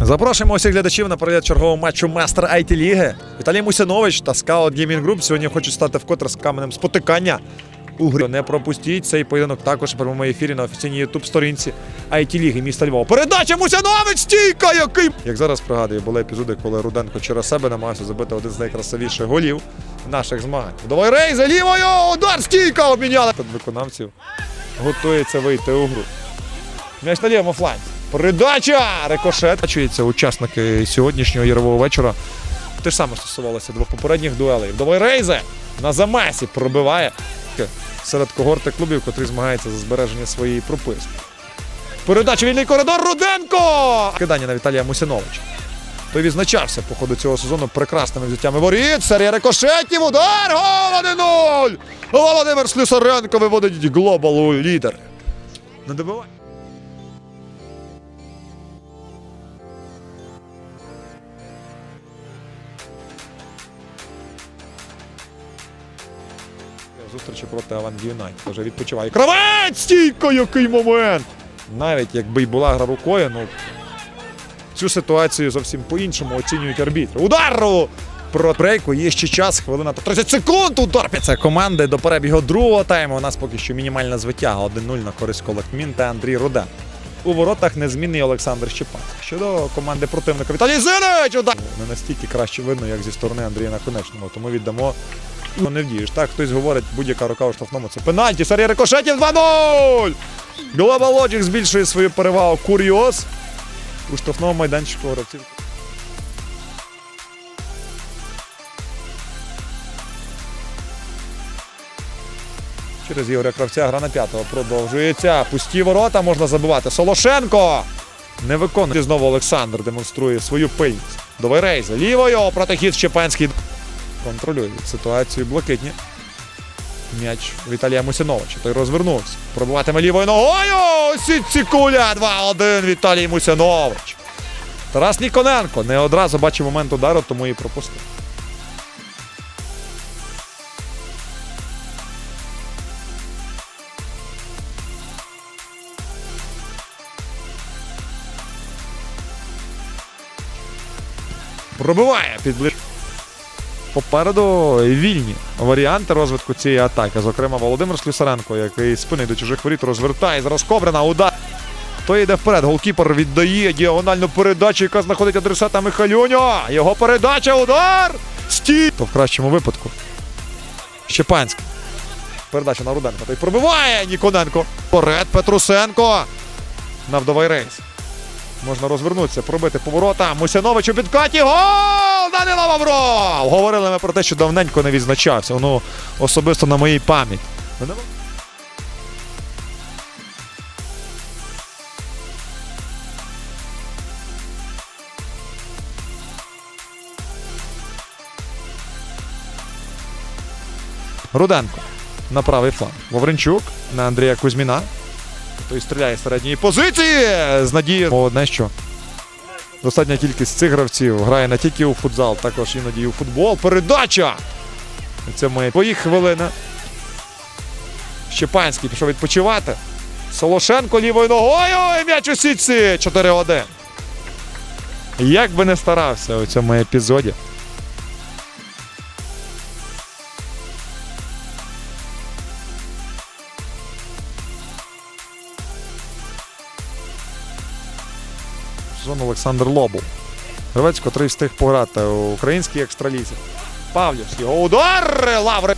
Запрошуємо усіх глядачів на перегляд чергового матчу Мастер IT Ліги. Віталій Мусянович та Scout Gaming Group сьогодні хочуть стати вкотре з каменем спотикання у грі. Не пропустіть цей поєдинок також у прямому ефірі на офіційній youtube сторінці IT Ліги міста Львова. Передача Мусянович стійка, який! Як зараз пригадую, були епізоди, коли Руденко через себе намагався забити один з найкрасивіших голів наших змагань. Давай рей за лівою! Удар стійка обміняли! Тут виконавців готується вийти у гру. М'яч на лівому фланзі. Передача! Рикошет. Бачується учасники сьогоднішнього ярового вечора. Те ж саме стосувалося двох попередніх дуелей. Вдовий Рейзе на замесі пробиває серед когорти клубів, котрі змагаються за збереження своєї прописки. Передача вільний коридор Руденко! Кидання на Віталія Мусяновича. Той відзначався по ходу цього сезону прекрасними взяттями воріт. Серія рикошетів. Удар! Гол 1-0! Володимир Слюсаренко виводить глобал у лідер. Не добивай. Зустрічі проти Аванді Юнайтед. Вже відпочиває. Кравець! Стійко, який момент! Навіть якби й була гра рукою, ну цю ситуацію зовсім по-іншому оцінюють арбітри. Удару! Про брейку є ще час, хвилина та 30 секунд. Удар це команди до перебігу другого тайму. У нас поки що мінімальна звитяга 1-0 на користь Колокмін та Андрій Руда. У воротах незмінний Олександр Щепан. Щодо команди противника Віталій Зинич! Удар! Не настільки краще видно, як зі сторони Андрія Наконечного. Тому віддамо. Ну, не вдієш. Так, хтось говорить, будь-яка рука у штрафному. Це пенальті. Серія рикошетів 2-0! Global Logic збільшує свою перевагу. Курйоз у штрафному майданчику гравців. Через Ігоря Кравця гра на п'ятого продовжується. Пусті ворота можна забивати. Солошенко не виконує. Знову Олександр демонструє свою пильність. До Вейрейза. Лівою проти хід Щепанський. Контролює ситуацію блакитні. М'яч Віталія Мусяновича. Той розвернувся. Пробиватиме лівою ногою. Сітці куля 2-1 Віталій Мусянович. Тарас Ніконенко не одразу бачив момент удару, тому і пропустив. Пробиває під Попереду вільні варіанти розвитку цієї атаки. Зокрема, Володимир Слюсаренко, який спини до чужих воріт розвертає. Зараз Кобрина удар. Той йде вперед. Голкіпер віддає діагональну передачу, яка знаходить адресата Михайлюньо. Його передача, удар! Стій! То в кращому випадку. Щепанський. Передача на Руденко. Той пробиває Ніконенко. Поред Петрусенко. На вдовий рейс. Можна розвернутися, пробити поворота. Мусянович у підкаті. Гол! Данило Вавров! Говорили ми про те, що давненько не відзначався. Ну, особисто на моїй пам'яті. Руденко на правий фланг. Вовренчук на Андрія Кузьміна. Той стріляє з середньої позиції з надією. Одне що. Достатня кількість цих гравців грає не тільки у футзал, також іноді і у футбол. Передача! Це моє твої хвилина. Щепанський пішов відпочивати. Солошенко лівою ногою і м'яч у сітці 4-1. Як би не старався у цьому епізоді. Сезон Олександр Лобов. Гравець, котрий встиг пограти у українській екстралізі. Павлівський. Удар! Лаври!